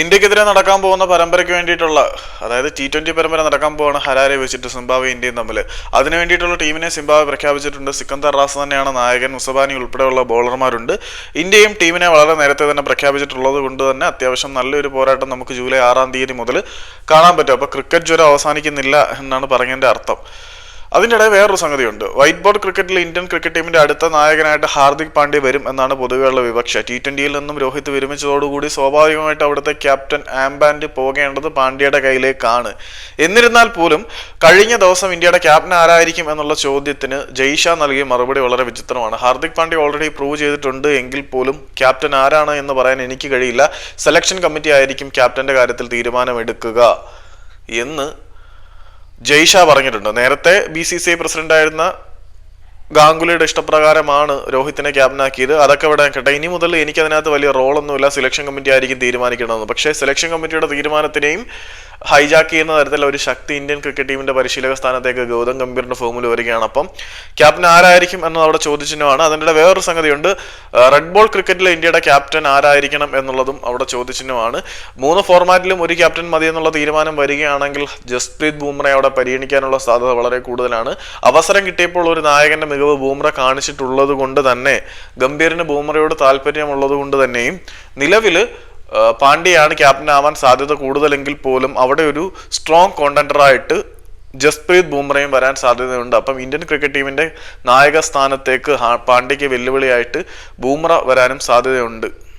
ഇന്ത്യക്കെതിരെ നടക്കാൻ പോകുന്ന പരമ്പരയ്ക്ക് വേണ്ടിയിട്ടുള്ള അതായത് ടി ട്വന്റി പരമ്പര നടക്കാൻ പോകുന്ന ഹരാരെ വെച്ചിട്ട് സിംബാബ്വെ ഇന്ത്യയും തമ്മിൽ. അതിനു വേണ്ടിയിട്ടുള്ള ടീമിനെ സിംബാബ്വെ പ്രഖ്യാപിച്ചിട്ടുണ്ട്. സിക്കന്ദർ റാസ് തന്നെയാണ് നായകൻ. ഉസബാനി ഉൾപ്പെടെയുള്ള ബോളർമാരുണ്ട് ഇന്ത്യയും ടീമിനെ വളരെ നേരത്തെ തന്നെ പ്രഖ്യാപിച്ചിട്ടുള്ളത് കൊണ്ട് തന്നെ അത്യാവശ്യം നല്ലൊരു പോരാട്ടം നമുക്ക് ജൂലൈ ആറാം തീയതി മുതൽ കാണാൻ പറ്റും. അപ്പോൾ ക്രിക്കറ്റ് ജ്വരം അവസാനിക്കുന്നില്ല എന്നാണ് പറഞ്ഞതിന്റെ അർത്ഥം. ഇടയിൽ വേറൊരു സംഗതിയുണ്ട്. വൈറ്റ് ബോർഡ് ക്രിക്കറ്റിൽ ഇന്ത്യൻ ക്രിക്കറ്റ് ടീമിന്റെ അടുത്ത നായകനായിട്ട് ഹാർദിക് പാണ്ഡ്യ വരും എന്നാണ് പൊതുവെയുള്ള വിവക്ഷ. ടി ട്വന്റിയിൽ നിന്നും രോഹിത് വിരമിച്ചതോടുകൂടി സ്വാഭാവികമായിട്ട് അവിടുത്തെ ക്യാപ്റ്റൻ ആംബാൻഡ് പോകേണ്ടത് പാണ്ഡ്യയുടെ കയ്യിലേക്കാണ്. എന്നിരുന്നാൽ പോലും കഴിഞ്ഞ ദിവസം ഇന്ത്യയുടെ ക്യാപ്റ്റൻ ആരായിരിക്കും എന്നുള്ള ചോദ്യത്തിന് ജയ്ഷ നൽകിയ മറുപടി വളരെ വിചിത്രമാണ്. ഹാർദിക് പാണ്ഡ്യ ഓൾറെഡി പ്രൂവ് ചെയ്തിട്ടുണ്ട് എങ്കിൽ പോലും ക്യാപ്റ്റൻ ആരാണ് എന്ന് പറയാൻ എനിക്ക് കഴിയില്ല. സെലക്ഷൻ കമ്മിറ്റി ആയിരിക്കും ക്യാപ്റ്റന്റെ കാര്യത്തിൽ തീരുമാനമെടുക്കുക എന്ന് ജയ്ഷ പറഞ്ഞിട്ടുണ്ട്. നേരത്തെ B C C I president ആയിരുന്ന ഗാംഗുലിയുടെ ഇഷ്ടപ്രകാരമാണ് രോഹിത്തിനെ ക്യാപ്റ്റനാക്കിയത്. അതൊക്കെ ഇവിടെ കേട്ടെ. ഇനി മുതൽ എനിക്കതിനകത്ത് വലിയ റോളൊന്നുമില്ല സെലക്ഷൻ കമ്മിറ്റി ആയിരിക്കും തീരുമാനിക്കണമെന്ന്. പക്ഷേ സെലക്ഷൻ കമ്മിറ്റിയുടെ തീരുമാനത്തിനെയും ഹൈജാക്ക് ചെയ്യുന്ന തരത്തിൽ ഒരു ശക്തി ഇന്ത്യൻ ക്രിക്കറ്റ് ടീമിന്റെ പരിശീലക സ്ഥാനത്തേക്ക് ഗൗതം ഗംഭീറിന്റെ ഫോമിൽ വരികയാണ്. അപ്പം ക്യാപ്റ്റൻ ആരായിരിക്കും എന്നത് അവിടെ ചോദ്യചിഹ്നമാണ് അതിന്റെ വേറൊരു സംഗതിയുണ്ട്. റെഡ് ബോൾ ക്രിക്കറ്റിൽ ഇന്ത്യയുടെ ക്യാപ്റ്റൻ ആരായിരിക്കണം എന്നുള്ളതും അവിടെ ചോദ്യചിഹ്നമാണ് മൂന്ന് ഫോർമാറ്റിലും ഒരു ക്യാപ്റ്റൻ മതി എന്നുള്ള തീരുമാനം വരികയാണെങ്കിൽ ജസ്പ്രീത് ബൂംറയെ അവിടെ പരിഗണിക്കാനുള്ള സാധ്യത വളരെ കൂടുതലാണ്. അവസരം കിട്ടിയപ്പോൾ ഒരു നായകന്റെ മികവ് ബൂംറ കാണിച്ചിട്ടുള്ളത് കൊണ്ട് തന്നെ ഗംഭീറിന് ബൂമ്രയോട് താല്പര്യമുള്ളത് കൊണ്ട് തന്നെയും നിലവിൽ ആ, പാണ്ഡ്യയാണ് ക്യാപ്റ്റൻ ആവാൻ സാധ്യത കൂടുതലെങ്കിൽ പോലും അവിടെ ഒരു സ്ട്രോങ് കോണ്ടൻഡറായിട്ട് ജസ്പ്രീത് ബുംറയും വരാൻ സാധ്യതയുണ്ട്. അപ്പം ഇന്ത്യൻ ക്രിക്കറ്റ് ടീമിന്റെ നായക സ്ഥാനത്തേക്ക് പാണ്ഡ്യയ്ക്ക് വെല്ലുവിളിയായിട്ട് ബൂംറ വരാനും സാധ്യതയുണ്ട്.